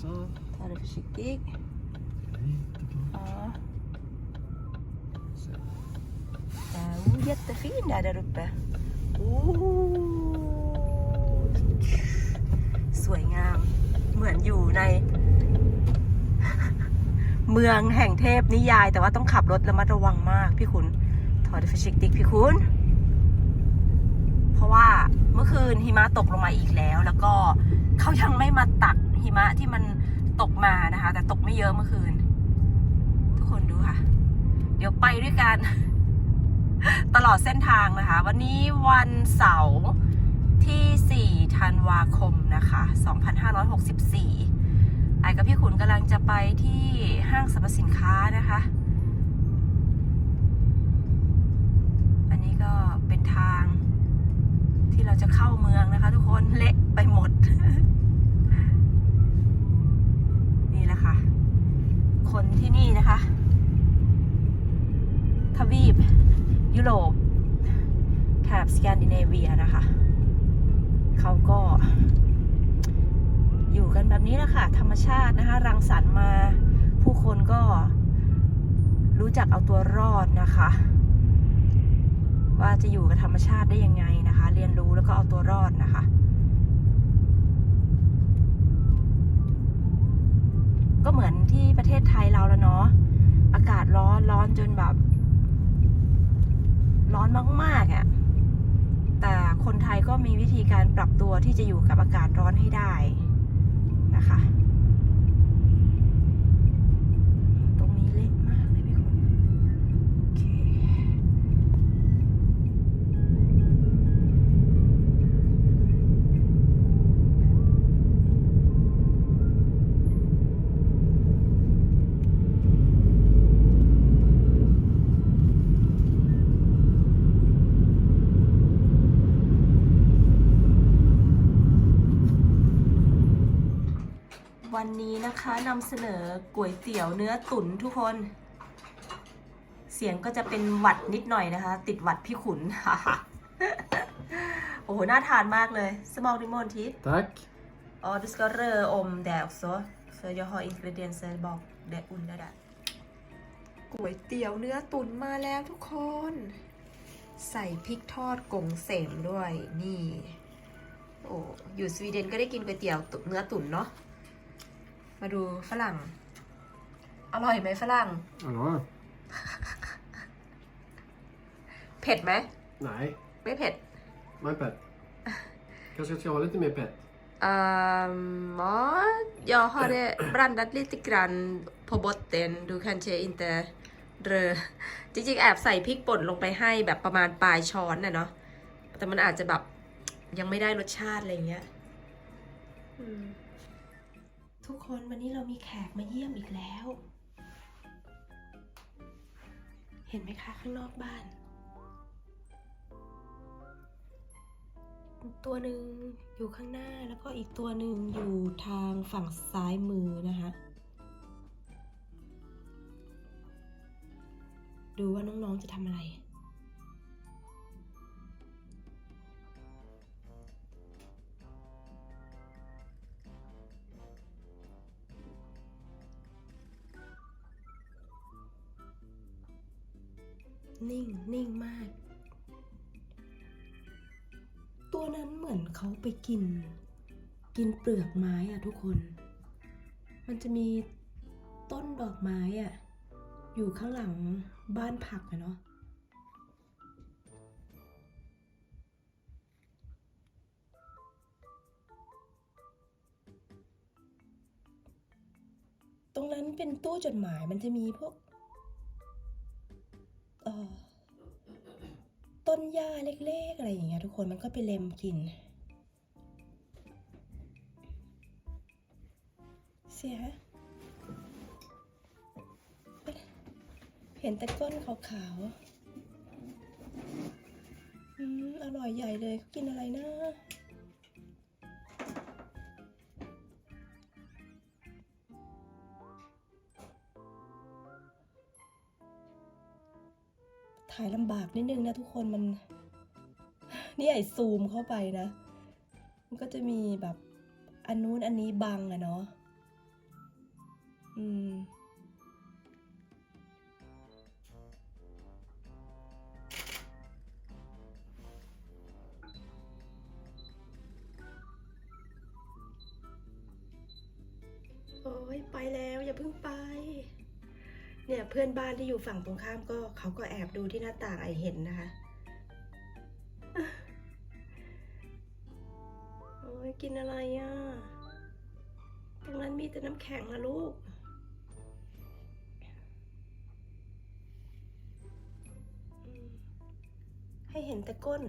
Så. Ta det försiktigt. Lite på. Ja. Så. Där, oh, jättefin där, där uppe. Oh. สวยงาม เหมือนอยู่ใน เมืองแห่งเทพนิยาย แต่ว่าต้องขับรถระมัดระวังมาก พี่คุณถอดฟิชิกติกพี่คุณเพราะว่าเมื่อคืนหิมะตกลงมาอีกแล้ว แล้วก็เขายังไม่มาตัก หิมะที่มันตกมานะคะ แต่ตกไม่เยอะเมื่อคืน ทุกคนดูค่ะ เดี๋ยวไปด้วยกัน ตลอดเส้นทางนะคะ วันนี้วันเสาร์ที่4ธันวาคมนะคะ 2564ไอ้กับพี่ขุนกำลังจะไปที่ห้างสรรพสินค้านะคะ อันนี้ก็เป็นทางที่เราจะเข้าเมืองนะคะทุกคนเละไปหมด นะคะ คนที่นี่นะคะ ทวีป ยุโรปแถบสแกนดิเนเวียนะคะ เขาก็ อยู่กันแบบนี้แหละค่ะ ธรรมชาตินะคะ รังสรรค์มาผู้คนก็รู้จักเอาตัวรอดนะคะ ว่าจะอยู่กับธรรมชาติได้ยังไงนะคะ เรียนรู้แล้วก็เอาตัวรอดนะคะ เหมือนที่ประเทศไทยเราแล้วเนาะอากาศร้อนร้อนจนแบบ ร้อนมากๆอะ่ะแต่คนไทยก็มีวิธีการปรับตัวที่จะอยู่กับอากาศร้อนให้ได้นะคะ ตรงนี้เล็กมากเลยพี่คุณโอเค วันนี้นะคะนำเสนอก๋วยเตี๋ยวเนื้อตุ๋นทุกคน เสียงก็จะเป็นหวัดนิดหน่อยนะคะ ติดหวัดพี่ขุน โอ้โห น่าทานมากเลย Smak din måltid. Tack. Ja, du ska röra om det också. För jag har ingredienser bak det under där. ก๋วยเตี๋ยวเนื้อตุ๋นมาแล้วทุกคน ใส่พริกทอดกงเสมด้วย นี่ โอ้ อยู่สวีเดนก็ได้กินก๋วยเตี๋ยวตุ๋นเนื้อตุ๋นเนาะ มาดูฝรั่ง อร่อยไหมฝรั่ง Hallå? เผ็ดไหม Nej, ไม่เผ็ด men pett. Kanske ska ha lite mer pett. Um, ja, jag hade blandat lite grann på botten. Du kanske inte rör จริงๆ แอบใส่พริกป่นลงไปให้แบบประมาณปลายช้อนน่ะเนาะแต่มันอาจจะแบบยังไม่ได้รสชาติอะไรเงี้ยอืม ทุกคนวันนี้เรามีแขกมาเยี่ยมอีกแล้ว เห็นไหมคะข้างนอกบ้าน ตัวหนึ่งอยู่ข้างหน้าแล้วก็อีกตัวหนึ่งอยู่ทางฝั่งซ้ายมือนะคะ ดูว่าน้องๆจะทำอะไร นิ่งนิ่งมาก ตัวนั้นเหมือนเขาไปกิน กินเปลือกไม้อะทุกคน มันจะมีต้นดอกไม้อะอยู่ข้างหลังบ้านผักอะเนาะตรงนั้นเป็นตู้จดหมายมันจะมีพวก ต้นหญ้าเล็กๆ อะไรอย่างเงี้ยทุกคนมันก็ไปเล็มกิน เสีย เห็นแต่ก้นขาวๆ อืม อร่อยใหญ่เลยเขากินอะไรนะายลำบากนิดนึงนะทุกคนมัน นี่ใหญ่ซูมเข้าไปนะ มันก็จะมีแบบอันนู้นอันนี้บังอะเนาะอืม เนี่ยเพื่อนบ้านที่อยู่ฝั่งตรงข้ามก็เขาก็แอบดูที่หน้าต่างไอเห็นนะคะโอ้ยกินอะไรอะ ตรงนั้นมีแต่น้ำแข็งนะลูกให้เห็นแต่ก้น